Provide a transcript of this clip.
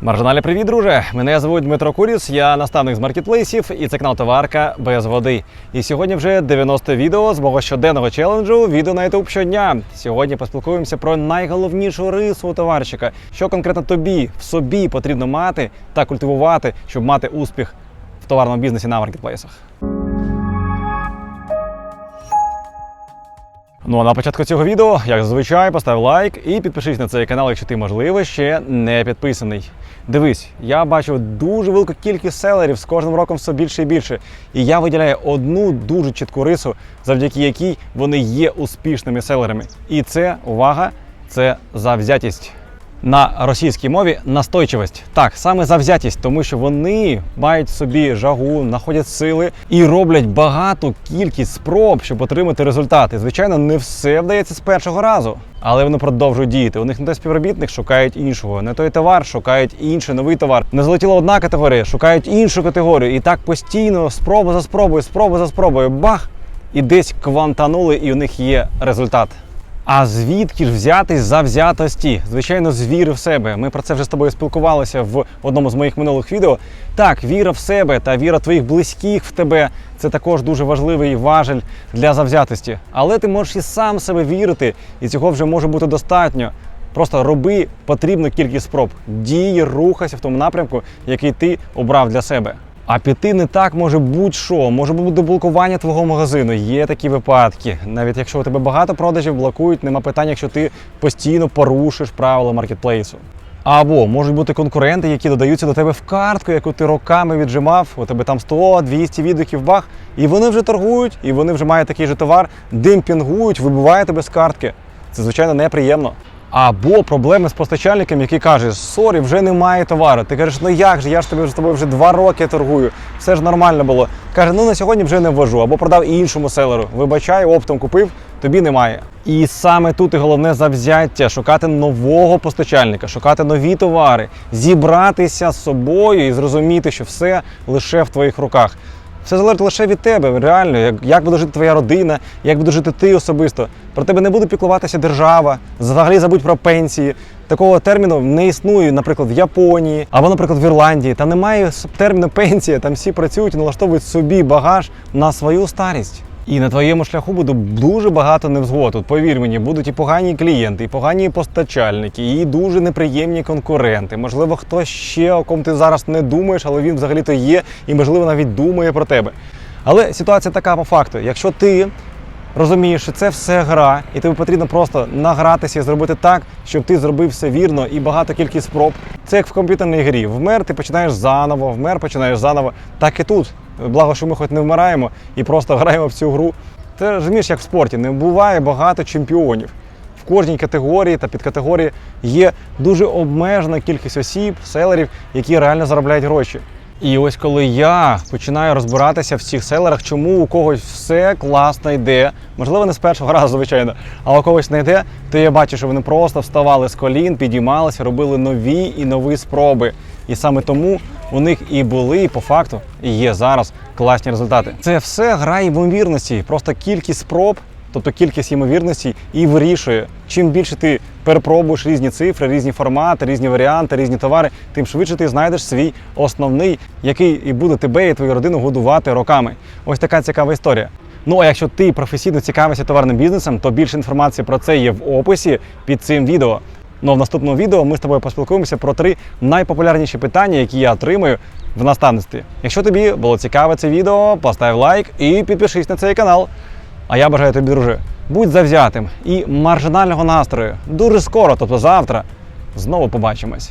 Маржиналі, привіт, друже! Мене звуть Дмитро Куріс, я наставник з маркетплейсів і це канал Товарка без води. І сьогодні вже 90 відео з мого щоденного челенджу відео на YouTube щодня. Сьогодні поспілкуємося про найголовнішу рису товарщика, що конкретно тобі в собі потрібно мати та культивувати, щоб мати успіх в товарному бізнесі на маркетплейсах. Ну а на початку цього відео, як зазвичай, постав лайк і підпишись на цей канал, якщо ти, можливо, ще не підписаний. Дивись, я бачу дуже велику кількість селерів з кожним роком все більше і більше. І я виділяю одну дуже чітку рису, завдяки якій вони є успішними селерами. І це увага, це завзятість. На російській мові настойчивість. Так, саме завзятість, тому що вони мають собі жагу, знаходять сили і роблять багату кількість спроб, щоб отримати результати. Звичайно, не все вдається з першого разу, але вони продовжують діяти. У них не той співробітник шукають іншого, не той товар, шукають інший новий товар. Не залетіла одна категорія, шукають іншу категорію. І так постійно, спроба за спробою, спроба за спробою, бах! І десь квантанули, і у них є результат. А звідки ж взятись завзятості? Звичайно, з віри в себе. Ми про це вже з тобою спілкувалися в одному з моїх минулих відео. Так, віра в себе та віра твоїх близьких в тебе це також дуже важливий важель для завзятості. Але ти можеш і сам себе вірити, і цього вже може бути достатньо. Просто роби потрібну кількість спроб. Дій, рухайся в тому напрямку, який ти обрав для себе. А піти не так може будь-що, може бути блокування твого магазину. Є такі випадки. Навіть якщо у тебе багато продажів, блокують, нема питань, якщо ти постійно порушиш правила маркетплейсу. Або можуть бути конкуренти, які додаються до тебе в картку, яку ти роками віджимав. У тебе там 100-200 відгуків бах, і вони вже торгують, і вони вже мають такий же товар, демпінгують, вибиває тебе з картки. Це звичайно неприємно. Або проблеми з постачальником, який каже, сорі, вже немає товару. Ти кажеш, ну як же, я ж тобі з тобою вже два роки торгую, все ж нормально було. Каже, ну на сьогодні вже не ввожу, або продав іншому селеру. Вибачай, оптом купив, тобі немає. І саме тут і головне завзяття шукати нового постачальника, шукати нові товари, зібратися з собою і зрозуміти, що все лише в твоїх руках. Все залежить лише від тебе, реально, як, як буде жити твоя родина, як буде жити ти особисто. Про тебе не буде піклуватися держава, взагалі забудь про пенсії. Такого терміну не існує, наприклад, в Японії або, наприклад, в Ірландії. Та немає терміну пенсія. Там всі працюють і налаштовують собі багаж на свою старість. І на твоєму шляху буде дуже багато невзгод. От повір мені, будуть і погані клієнти, і погані постачальники, і дуже неприємні конкуренти. Можливо, хтось ще, о ком ти зараз не думаєш, але він взагалі-то є, і можливо навіть думає про тебе. Але ситуація така по факту: якщо ти розумієш, що це все гра, і тобі потрібно просто награтися і зробити так, щоб ти зробив все вірно і багато кількість спроб. Це як в комп'ютерній грі. Вмер, ти починаєш заново, вмер, починаєш заново. Так і тут. Благо, що ми хоч не вмираємо і просто граємо в цю гру. Ти розумієш, як в спорті, не буває багато чемпіонів. В кожній категорії та підкатегорії є дуже обмежена кількість осіб, селерів, які реально заробляють гроші. І ось коли я починаю розбиратися в цих селерах, чому у когось все класно йде, можливо, не з першого разу, звичайно, а у когось не йде, то я бачу, що вони просто вставали з колін, підіймалися, робили нові і нові спроби. І саме тому у них і були, і по факту, і є зараз класні результати. Це все гра ймовірності, просто кількість спроб. Тобто кількість ймовірностей і вирішує. Чим більше ти перепробуєш різні цифри, різні формати, різні варіанти, різні товари, тим швидше ти знайдеш свій основний, який і буде тебе і твою родину годувати роками. Ось така цікава історія. Ну а якщо ти професійно цікавишся товарним бізнесом, то більше інформації про це є в описі під цим відео. Ну а в наступному відео ми з тобою поспілкуємося про три найпопулярніші питання, які я отримую в наставництві. Якщо тобі було цікаве це відео, постав лайк і підпишись на цей канал. А я бажаю тобі, друже, будь завзятим і маржинального настрою. Дуже скоро, тобто завтра, знову побачимось.